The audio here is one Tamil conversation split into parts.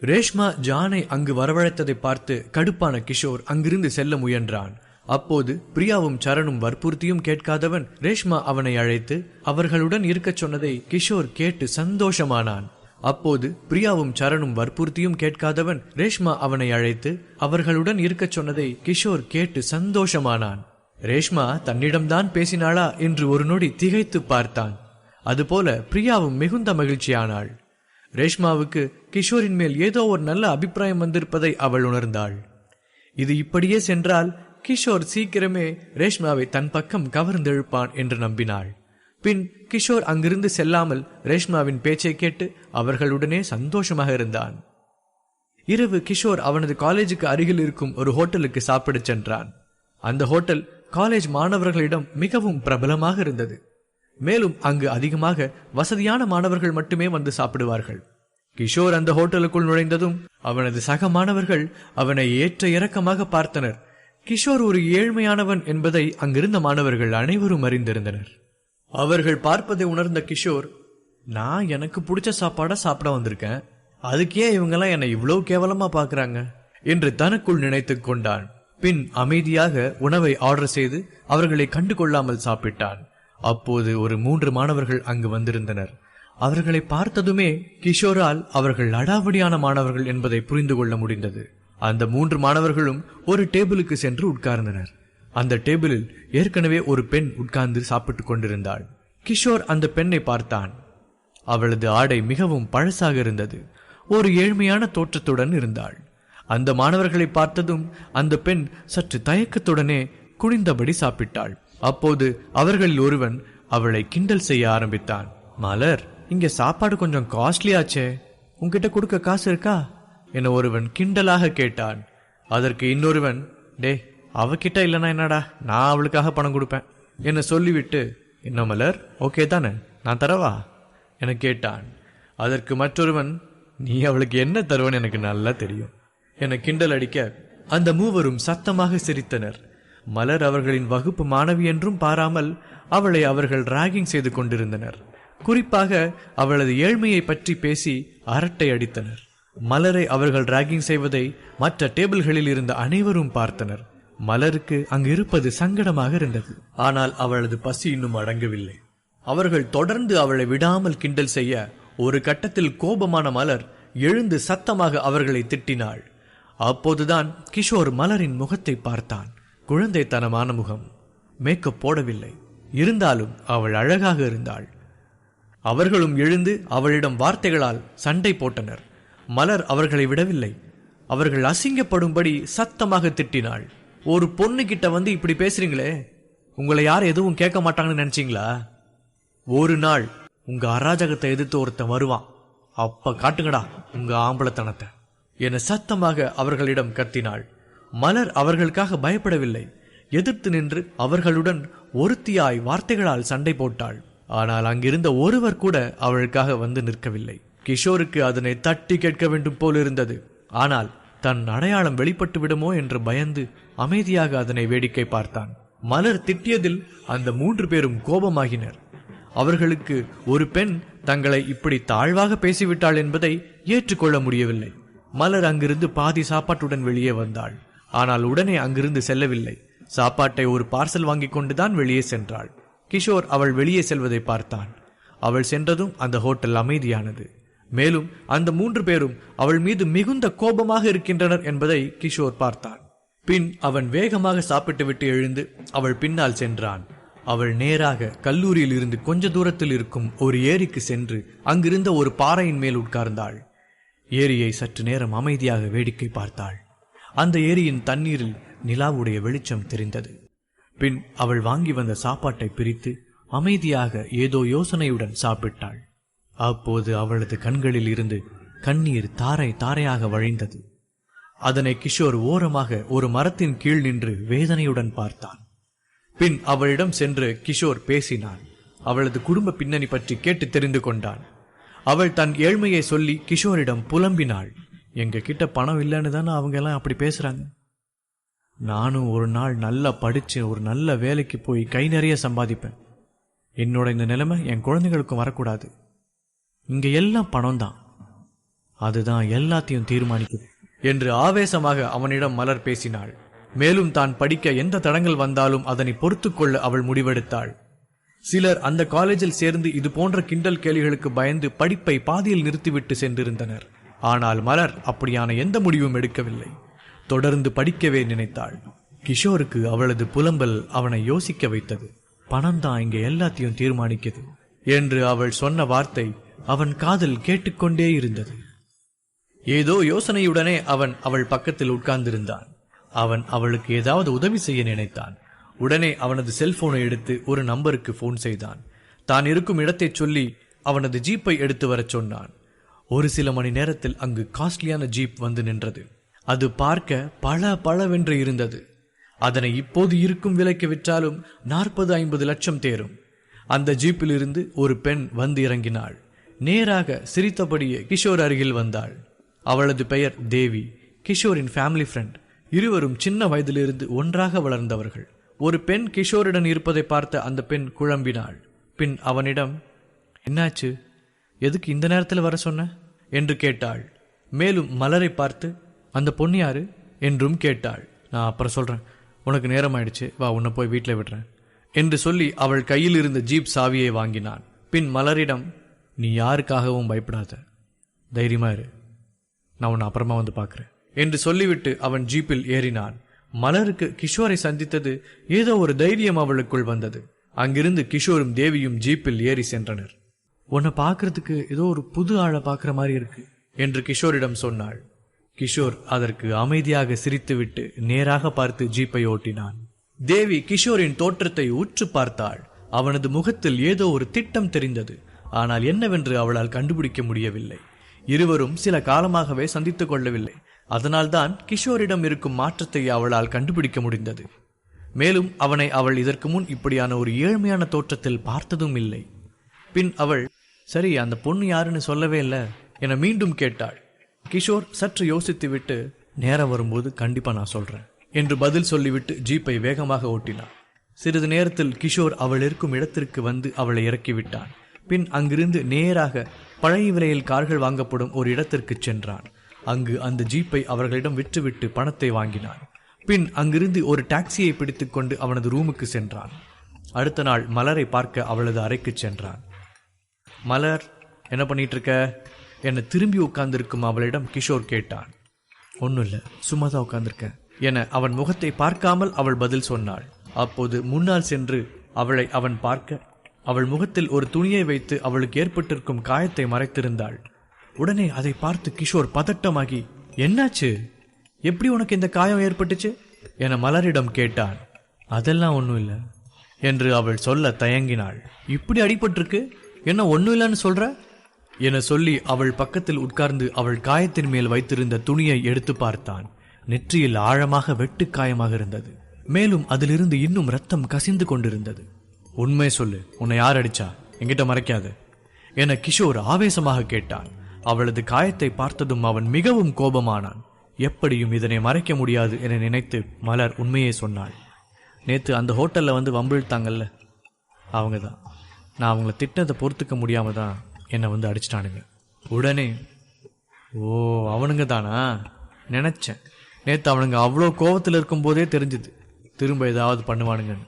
ரேஷ்மா ஜானை அங்கு வரவழைத்ததை பார்த்து கடுப்பான கிஷோர் அங்கிருந்து செல்ல முயன்றான். அப்போது பிரியாவும் சரணும் வற்புறுத்தியும் கேட்காதவன் ரேஷ்மா அவனை அழைத்து அவர்களுடன் இருக்கச் சொன்னதை கிஷோர் கேட்டு சந்தோஷமானான். அப்போது பிரியாவும் சரணும் வற்புறுத்தியும் கேட்காதவன் ரேஷ்மா அவனை அழைத்து அவர்களுடன் இருக்கச் சொன்னதை கிஷோர் கேட்டு சந்தோஷமானான். ரேஷ்மா தன்னிடம்தான் பேசினாளா என்று ஒரு நொடி திகைத்து பார்த்தான். அதுபோல பிரியாவும் மிகுந்த மகிழ்ச்சியானாள். ரேஷ்மாவுக்கு கிஷோரின் மேல் ஏதோ ஒரு நல்ல அபிப்பிராயம் வந்திருப்பதை அவள் உணர்ந்தாள். இது இப்படியே சென்றால் கிஷோர் சீக்கிரமே ரேஷ்மாவை தன் பக்கம் கவர்ந்தெழுப்பான் என்று நம்பினாள். பின் கிஷோர் அங்கிருந்து செல்லாமல் ரேஷ்மாவின் பேச்சை கேட்டு அவர்களுடனே சந்தோஷமாக இருந்தான். இரவு கிஷோர் அவனது காலேஜுக்கு அருகில் இருக்கும் ஒரு ஹோட்டலுக்கு சாப்பிடச் சென்றான். அந்த ஹோட்டல் காலேஜ் மாணவர்களிடம் மிகவும் பிரபலமாக இருந்தது. மேலும் அங்கு அதிகமாக வசதியான மாணவர்கள் மட்டுமே வந்து சாப்பிடுவார்கள். கிஷோர் அந்த ஹோட்டலுக்குள் நுழைந்ததும் அவனது சக மாணவர்கள் அவனை ஏற்ற இறக்கமாக பார்த்தனர். கிஷோர் ஒரு ஏழ்மையானவன் என்பதை அங்கிருந்த மாணவர்கள் அனைவரும் அறிந்திருந்தனர். அவர்கள் பார்ப்பதை உணர்ந்த கிஷோர் நான் எனக்கு பிடிச்ச சாப்பாடை சாப்பிட வந்திருக்கேன். அதுக்கே இவங்கெல்லாம் என்னை இவ்வளவு கேவலமா பார்க்குறாங்க என்று தனக்குள் நினைத்துக் கொண்டான். பின் அமைதியாக உணவை ஆர்டர் செய்து அவர்களை கண்டு கொள்ளாமல் சாப்பிட்டான். அப்போது ஒரு மூன்று மாணவர்கள் அங்கு வந்திருந்தனர். அவர்களை பார்த்ததுமே கிஷோரால் அவர்கள் அடாவடியான மாணவர்கள் என்பதை புரிந்து கொள்ள முடிந்தது. அந்த மூன்று மாணவர்களும் ஒரு டேபிளுக்கு சென்று உட்கார்ந்தனர். அந்த டேபிளில் ஏற்கனவே ஒரு பெண் உட்கார்ந்து சாப்பிட்டுக் கொண்டிருந்தாள். கிஷோர் அந்த பெண்ணை பார்த்தான். அவளது ஆடை மிகவும் பழசாக இருந்தது. ஒரு ஏழ்மையான தோற்றத்துடன் இருந்தாள். அந்த மாணவர்களை பார்த்ததும் அந்த பெண் சற்று தயக்கத்துடனே குனிந்தபடி சாப்பிட்டாள். அப்போது அவர்களில் ஒருவன் அவளை கிண்டல் செய்ய ஆரம்பித்தான். மலர் இங்க சாப்பாடு கொஞ்சம் காஸ்ட்லியாச்சே. உங்ககிட்ட கொடுக்க காசு இருக்கா? என ஒருவன் கிண்டலாக கேட்டான். அதற்கு இன்னொருவன் டே அவகிட்ட இல்லைனா என்னடா? நான் அவளுக்காக பணம் கொடுப்பேன். என்னை சொல்லிவிட்டு என்ன மலர் ஓகே தானே? நான் தரவா? என கேட்டான். அதற்கு மற்றொருவன் நீ அவளுக்கு என்ன தருவன்னு எனக்கு நல்லா தெரியும். என கிண்டல் அடிக்க அந்த மூவரும் சத்தமாக சிரித்தனர். மலர் அவர்களின் வகுப்பு மாணவி என்றும் பாராமல் அவளை அவர்கள் ராகிங் செய்து கொண்டிருந்தனர். குறிப்பாக அவளது ஏழ்மையை பற்றி பேசி அரட்டை அடித்தனர். மலரை அவர்கள் ராகிங் செய்வதை மற்ற டேபிள்களில் இருந்த அனைவரும் பார்த்தனர். மலருக்கு அங்கு இருப்பது சங்கடமாக இருந்தது. ஆனால் அவளது பசி இன்னும் அடங்கவில்லை. அவர்கள் தொடர்ந்து அவளை விடாமல் கிண்டல் செய்ய ஒரு கட்டத்தில் கோபமான மலர் எழுந்து சத்தமாக அவர்களை திட்டினாள். அப்போதுதான் கிஷோர் மலரின் முகத்தை பார்த்தான். குழந்தைத்தனமான முகம். மேக்கப் போடவில்லை. இருந்தாலும் அவள் அழகாக இருந்தாள். அவர்களும் எழுந்து அவளிடம் வார்த்தைகளால் சண்டை போட்டனர். மலர் அவர்களை விடவில்லை. அவர்கள் அசிங்கப்படும்படி சத்தமாக திட்டினாள். ஒரு பொண்ணு கிட்ட வந்து இப்படி பேசுறீங்களே? உங்களை யார் எதுவும் கேட்க மாட்டாங்கன்னு நினைச்சீங்களா? ஒரு நாள் உங்க அராஜகத்தை எதிர்த்து ஒருத்தன் வருவான். அப்ப காட்டுங்கடா உங்க ஆம்பளத்தனத்தை. என சத்தமாக அவர்களிடம் கத்தினாள். மலர் அவர்களுக்காக பயப்படவில்லை. எதிர்த்து நின்று அவர்களுடன் ஒருத்தியாய் வார்த்தைகளால் சண்டை போட்டாள். ஆனால் அங்கிருந்த ஒருவர் கூட அவளுக்காக வந்து நிற்கவில்லை. கிஷோருக்கு அதனை தட்டி கேட்க வேண்டும் போல் இருந்தது. ஆனால் தன் அடையாளம் வெளிப்பட்டு விடுமோ என்று பயந்து அமைதியாக அதனை வேடிக்கை பார்த்தான். மலர் திட்டியதில் அந்த மூன்று பேரும் கோபமாகினர். அவர்களுக்கு ஒரு பெண் தங்களை இப்படி தாழ்வாக பேசிவிட்டாள் என்பதை ஏற்றுக்கொள்ள முடியவில்லை. மலர் அங்கிருந்து பாதி சாப்பாட்டுடன் வெளியே வந்தாள். ஆனால் உடனே அங்கிருந்து செல்லவில்லை. சாப்பாட்டை ஒரு பார்சல் வாங்கி கொண்டுதான் வெளியே சென்றாள். கிஷோர் அவள் வெளியே செல்வதை பார்த்தான். அவள் சென்றதும் அந்த ஹோட்டல் அமைதியானது. மேலும் அந்த மூன்று பேரும் அவள் மீது மிகுந்த கோபமாக இருக்கின்றனர் என்பதை கிஷோர் பார்த்தான். பின் அவன் வேகமாக சாப்பிட்டுவிட்டு எழுந்து அவள் பின்னால் சென்றான். அவள் நேராக கல்லூரியில் இருந்து கொஞ்ச தூரத்தில் இருக்கும் ஒரு ஏரிக்கு சென்று அங்கிருந்த ஒரு பாறையின் மேல் உட்கார்ந்தாள். ஏரியை சற்று நேரம் அமைதியாக வேடிக்கை பார்த்தாள். அந்த ஏரியின் தண்ணீரில் நிலாவுடைய வெளிச்சம் தெரிந்தது. பின் அவள் வாங்கி வந்த சாப்பாட்டை பிரித்து அமைதியாக ஏதோ யோசனையுடன் சாப்பிட்டாள். அப்போது அவளது கண்களில் இருந்து கண்ணீர் தாரை தாரையாக வழிந்தது. அதனை கிஷோர் ஓரமாக ஒரு மரத்தின் கீழ் நின்று வேதனையுடன் பார்த்தான். பின் அவளிடம் சென்று கிஷோர் பேசினான். அவளது குடும்ப பின்னணி பற்றி கேட்டு தெரிந்து கொண்டான். அவள் தன் ஏழ்மையை சொல்லி கிஷோரிடம் புலம்பினாள். எங்க கிட்ட பணம் இல்லைன்னு தானே அவங்க எல்லாம் அப்படி பேசுறாங்க. நானும் ஒரு நாள் நல்லா படிச்சு ஒரு நல்ல வேலைக்கு போய் கை நிறைய சம்பாதிப்பேன். என்னோட இந்த நிலைமை என் குழந்தைகளுக்கும் வரக்கூடாது. இங்க எல்லாம் பணம் தான் அதுதான் எல்லாத்தையும் தீர்மானிக்குது என்று ஆவேசமாக அவனிடம் மலர் பேசினாள். மேலும் தான் படிக்க எந்த தடங்கள் வந்தாலும் அதனை பொறுத்துக்கொள்ள அவள் முடிவெடுத்தாள். சிலர் அந்த காலேஜில் சேர்ந்து இது போன்ற கிண்டல் கேள்விகளுக்கு பயந்து படிப்பை பாதியில் நிறுத்திவிட்டு சென்றிருந்தனர். ஆனால் மலர் அப்படியான எந்த முடிவும் எடுக்கவில்லை. தொடர்ந்து படிக்கவே நினைத்தாள். கிஷோருக்கு அவளது புலம்பல் அவனை யோசிக்க வைத்தது. பணம் தான் இங்க எல்லாத்தையும் தீர்மானிக்குது என்று அவள் சொன்ன வார்த்தை அவன் காதல் கேட்டுக்கொண்டே இருந்தது. ஏதோ யோசனையுடனே அவன் அவள் பக்கத்தில் உட்கார்ந்திருந்தான். அவன் அவளுக்கு ஏதாவது உதவி செய்ய நினைத்தான். உடனே அவனது செல்போனை எடுத்து ஒரு நம்பருக்கு போன் செய்தான். தான் இருக்கும் இடத்தை சொல்லி அவனது ஜீப்பை எடுத்து வரச் சொன்னான். ஒரு சில மணி நேரத்தில் அங்கு காஸ்ட்லியான ஜீப் வந்து நின்றது. அது பார்க்க பல பளவென்று இருந்தது. அதனை இப்போது இருக்கும் விலைக்கு விற்றாலும் நாற்பது ஐம்பது லட்சம் தேரும். அந்த ஜீப்பிலிருந்து ஒரு பெண் வந்து இறங்கினாள். நேராக சிரித்தபடியே கிஷோர் அருகில் வந்தாள். அவளது பெயர் தேவி. கிஷோரின் ஃபேமிலி ஃப்ரெண்ட் இருவரும் சின்ன வயதிலிருந்து ஒன்றாக வளர்ந்தவர்கள். ஒரு பெண் கிஷோருடன் இருப்பதை பார்த்த அந்த பெண் குழம்பினாள். பின் அவனிடம் என்னாச்சு? எதுக்கு இந்த நேரத்தில் வர சொன்ன? என்று கேட்டாள். மேலும் மலரை பார்த்து அந்த பொண்ணு யாரு? என்றும் கேட்டாள். நான் அப்புறம் சொல்கிறேன் உனக்கு நேரம் ஆயிடுச்சு வா உன்னை போய் வீட்டில் விடுறேன். என்று சொல்லி அவள் கையில் இருந்த ஜீப் சாவியை வாங்கினான். பின் மலரிடம் நீ யாருக்காகவும் பயப்படாத. தைரியமா இரு. நான் உன்னை அப்புறமா வந்து பார்க்குறேன் என்று சொல்லிவிட்டு அவன் ஜீப்பில் ஏறினான். மலருக்கு கிஷோரை சந்தித்தது ஏதோ ஒரு தைரியம் அவளுக்குள் வந்தது. அங்கிருந்து கிஷோரும் தேவியும் ஜீப்பில் ஏறி சென்றனர். உன்னை பார்க்கறதுக்கு ஏதோ ஒரு புது ஆளை பார்க்குற மாதிரி இருக்கு என்று கிஷோரிடம் சொன்னாள். கிஷோர் அதற்கு அமைதியாக சிரித்துவிட்டு நேராக பார்த்து ஜீப்பை ஓட்டினான். தேவி கிஷோரின் தோற்றத்தை உற்று பார்த்தாள். அவனது முகத்தில் ஏதோ ஒரு திட்டம் தெரிந்தது. ஆனால் என்னவென்று அவளால் கண்டுபிடிக்க முடியவில்லை. இருவரும் சில காலமாகவே சந்தித்துக் கொள்ளவில்லை. அதனால்தான் கிஷோரிடம் இருக்கும் மாற்றத்தை அவளால் கண்டுபிடிக்க முடிந்தது. மேலும் அவனை அவள் இதற்கு முன் இப்படியான ஒரு ஏழ்மையான தோற்றத்தில் பார்த்ததும் இல்லை. பின் அவள் சரி அந்த பொண்ணு யாருன்னு சொல்லவே இல்லை என மீண்டும் கேட்டாள். கிஷோர் சற்று யோசித்துவிட்டு நேரம் வரும்போது கண்டிப்பா நான் சொல்றேன் என்று பதில் சொல்லிவிட்டு ஜீப்பை வேகமாக ஓட்டினான். சிறிது நேரத்தில் கிஷோர் அவள் இருக்கும் இடத்திற்கு வந்து அவளை இறக்கிவிட்டான். பின் அங்கிருந்து நேராக பழைய விலையில் கார்கள் வாங்கப்படும் ஒரு இடத்திற்கு சென்றான். அங்கு அந்த ஜீப்பை அவர்களிடம் விற்றுவிட்டு பணத்தை வாங்கினான். பின் அங்கிருந்து ஒரு டாக்ஸியை பிடித்துக்கொண்டு அவனது ரூமுக்கு சென்றான். அடுத்த நாள் மலரை பார்க்க அவளது அறைக்கு சென்றான். மலர் என்ன பண்ணிட்டு இருக்க என்னை திரும்பி உட்கார்ந்திருக்கும் அவளிடம் கிஷோர் கேட்டான். ஒன்றும் இல்லை சும்மா தான் உட்கார்ந்திருக்கேன் என அவன் முகத்தை பார்க்காமல் அவள் பதில் சொன்னாள். அப்போது முன்னால் சென்று அவளை அவன் பார்க்க அவள் முகத்தில் ஒரு துணியை வைத்து அவளுக்கு ஏற்பட்டிருக்கும் காயத்தை மறைத்திருந்தாள். உடனே அதை பார்த்து கிஷோர் பதட்டமாகி என்னாச்சு? எப்படி உனக்கு இந்த காயம் ஏற்பட்டுச்சு? என மலரிடம் கேட்டான். அதெல்லாம் ஒன்றும் இல்லை என்று அவள் சொல்ல தயங்கினாள். இப்படி அடிபட்டிருக்கு? என்ன ஒன்றும் இல்லைன்னு சொல்ற? என சொல்லி அவள் பக்கத்தில் உட்கார்ந்து அவள் காயத்தின் மேல் வைத்திருந்த துணியை எடுத்து பார்த்தான். நெற்றியில் ஆழமாக வெட்டு காயமாக இருந்தது. மேலும் அதிலிருந்து இன்னும் ரத்தம் கசிந்து கொண்டிருந்தது. உண்மை சொல்லு. உன்னை யார் அடிச்சா? என்கிட்ட மறைக்காது என கிஷோர் ஆவேசமாக கேட்டான். அவளது காயத்தை பார்த்ததும் அவன் மிகவும் கோபமானான். எப்படியும் இதனை மறைக்க முடியாது என நினைத்து மலர் உண்மையை சொன்னாள். நேற்று அந்த ஹோட்டலில் வந்து வம்பிழுத்தாங்கல்ல அவங்க தான் நான் அவங்கள திட்டத்தை பொறுத்துக்க முடியாமல் தான் என்னை வந்து அடிச்சிட்டானுங்க. உடனே ஓ அவனுங்க தானா நினச்சேன். நேற்று அவனுங்க அவ்வளோ கோபத்தில் இருக்கும்போதே தெரிஞ்சுது. திரும்ப ஏதாவது பண்ணுவானுங்கன்னு.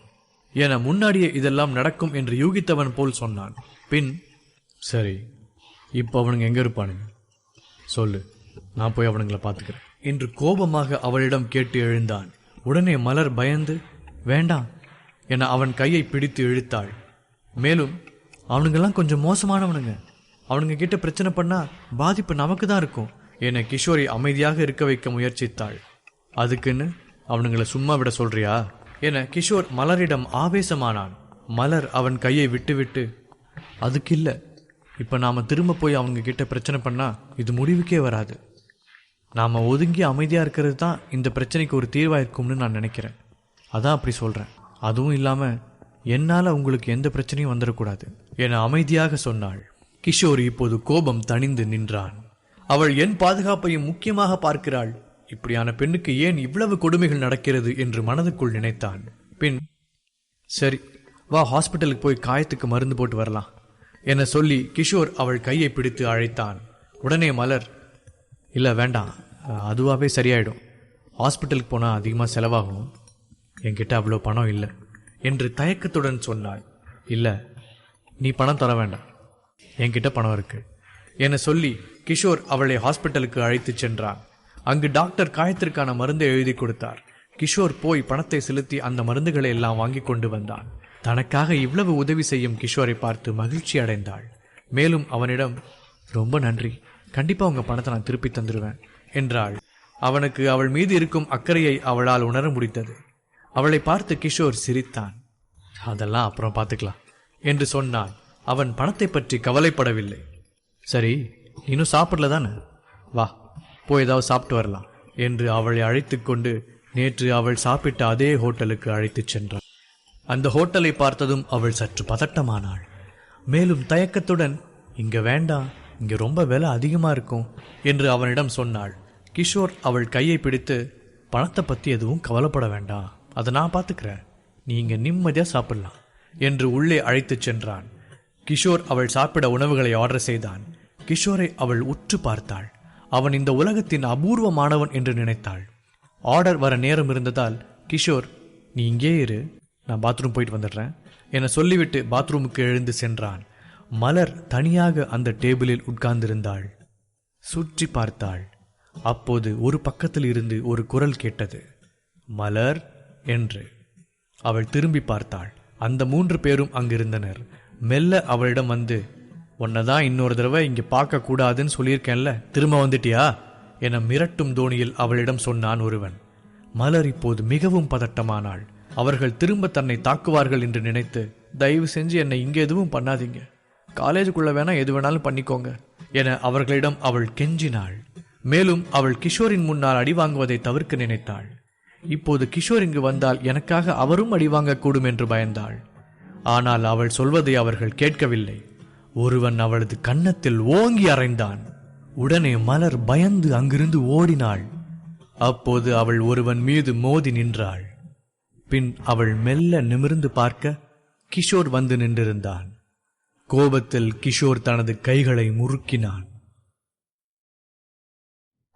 என முன்னாடியே இதெல்லாம் நடக்கும் என்று யூகித்தவன் போல் சொன்னான். பின் சரி இப்போ அவனுங்க எங்கே இருப்பானுங்க? சொல்லு நான் போய் அவனுங்களை பார்த்துக்கிறேன். என்று கோபமாக அவளிடம் கேட்டு எழுந்தான். உடனே மலர் பயந்து வேண்டாம் என அவன் கையை பிடித்து இழுத்தாள். மேலும் அவனுங்கெல்லாம் கொஞ்சம் மோசமானவனுங்க. அவனுங்க கிட்ட பிரச்சனை பண்ணால் பாதிப்பு நமக்கு தான் இருக்கும் என கிஷோரை அமைதியாக இருக்க வைக்க முயற்சித்தாள். அதுக்குன்னு அவனுங்களை சும்மா விட சொல்றியா? என கிஷோர் மலரிடம் ஆவேசமானான். மலர் அவன் கையை விட்டுவிட்டு அதுக்கு இல்லை இப்போ நாம் திரும்ப போய் அவங்க கிட்ட பிரச்சனை பண்ணா இது முடிவுக்கே வராது. நாம் ஒதுங்கி அமைதியாக இருக்கிறது தான் இந்த பிரச்சனைக்கு ஒரு தீர்வாக இருக்கும்னு நான் நினைக்கிறேன். அதான் அப்படி சொல்கிறேன் அதுவும் இல்லாமல் என்னால் உங்களுக்கு எந்த பிரச்சனையும் வந்துடக்கூடாது. என அமைதியாக சொன்னாள். கிஷோர் இப்போது கோபம் தணிந்து நின்றான். அவள் என் பாதுகாப்பையும் முக்கியமாக பார்க்கிறாள். இப்படியான பெண்ணுக்கு ஏன் இவ்வளவு கொடுமைகள் நடக்கிறது என்று மனதுக்குள் நினைத்தான். பின் சரி வா ஹாஸ்பிட்டலுக்கு போய் காயத்துக்கு மருந்து போட்டு வரலாம். என சொல்லி கிஷோர் அவள் கையை பிடித்து அழைத்தான். உடனே மலர் இல்லை வேண்டாம். அதுவாகவே சரியாயிடும். ஹாஸ்பிட்டலுக்கு போனால் அதிகமாக செலவாகும். என்கிட்ட அவ்வளோ பணம் இல்லை. என்று தயக்கத்துடன் சொன்னாள். இல்லை நீ பணம் தர வேண்டாம். என்கிட்ட பணம் இருக்கு. என சொல்லி கிஷோர் அவளை ஹாஸ்பிட்டலுக்கு அழைத்துச் சென்றான். அங்கு டாக்டர் காயத்திற்கான மருந்தை எழுதி கொடுத்தார். கிஷோர் போய் பணத்தை செலுத்தி அந்த மருந்துகளை எல்லாம் வாங்கி கொண்டு வந்தான். தனக்காக இவ்வளவு உதவி செய்யும் கிஷோரை பார்த்து மகிழ்ச்சி அடைந்தாள். மேலும் அவனிடம் ரொம்ப நன்றி. கண்டிப்பாக உங்கள் பணத்தை நான் திருப்பி தந்துடுவேன் என்றாள். அவனுக்கு அவள் மீது இருக்கும் அக்கறையை அவளால் உணர முடித்தது அவளை பார்த்து கிஷோர் சிரித்தான். அதெல்லாம் அப்புறம் பார்த்துக்கலாம் என்று சொன்னான். அவன் பணத்தை பற்றி கவலைப்படவில்லை. சரி இன்னும் சாப்பிடல தானே? வா போய் ஏதாவது சாப்பிட்டு வரலாம் என்று அவளை அழைத்து கொண்டு நேற்று அவள் சாப்பிட்ட அதே ஹோட்டலுக்கு அழைத்துச் சென்றான் அந்த ஹோட்டலை பார்த்ததும் அவள் சற்று பதட்டமானாள். மேலும் தயக்கத்துடன் இங்க வேண்டாம் இங்க ரொம்ப விலை அதிகமா இருக்கும் என்று அவனிடம் சொன்னாள். கிஷோர் அவள் கையை பிடித்து பணத்தை பத்தி எதுவும் கவலைப்பட வேண்டாம் அதை நான் பார்த்துக்கிறேன் நீ இங்க நிம்மதியா சாப்பிடலாம் என்று உள்ளே அழைத்துச் சென்றான். கிஷோர் அவள் சாப்பிட உணவுகளை ஆர்டர் செய்தான். கிஷோரை அவள் உற்று பார்த்தாள். அவன் இந்த உலகத்தின் அபூர்வமானவன் என்று நினைத்தாள். ஆர்டர் வர நேரம் இருந்ததால் கிஷோர் நீ இங்கே இரு நான் பாத்ரூம் போயிட்டு வந்துடுறேன். என சொல்லிவிட்டு பாத்ரூமுக்கு எழுந்து சென்றான். மலர் தனியாக அந்த டேபிளில் உட்கார்ந்திருந்தாள். சுற்றி பார்த்தாள். அப்போது ஒரு பக்கத்தில் இருந்து ஒரு குரல் கேட்டது. மலர் என்று. அவள் திரும்பி பார்த்தாள். அந்த மூன்று பேரும் அங்கிருந்தனர். மெல்ல அவளிடம் வந்து உன்னதான் இன்னொரு தடவை இங்கே பார்க்க கூடாதுன்னு சொல்லியிருக்கேன்ல திரும்ப வந்துட்டியா? என மிரட்டும் தோணியில் அவளிடம் சொன்னான் ஒருவன். மலர் இப்போது மிகவும் பதட்டமானாள். அவர்கள் திரும்ப தன்னை தாக்குவார்கள் என்று நினைத்து தயவு செஞ்சு என்னை இங்கே எதுவும் பண்ணாதீங்க. காலேஜுக்குள்ள வேணா எது வேணாலும் பண்ணிக்கோங்க என அவர்களிடம் அவள் கெஞ்சினாள். மேலும் அவள் கிஷோரின் முன்னால் அடி வாங்குவதை தவிர்க்க நினைத்தாள். இப்போது கிஷோர் இங்கு வந்தால் எனக்காக அவரும் அடி வாங்கக்கூடும் என்று பயந்தாள். ஆனால் அவள் சொல்வதை அவர்கள் கேட்கவில்லை. ஒருவன் அவளது கன்னத்தில் ஓங்கி அறைந்தான். உடனே மலர் பயந்து அங்கிருந்து ஓடினாள். அப்போது அவள் ஒருவன் மீது மோதி நின்றாள். பின் அவள் மெல்ல நிமிர்ந்து பார்க்க கிஷோர் வந்து நின்றிருந்தான். கோபத்தில் கிஷோர் தனது கைகளை முறுக்கினான்.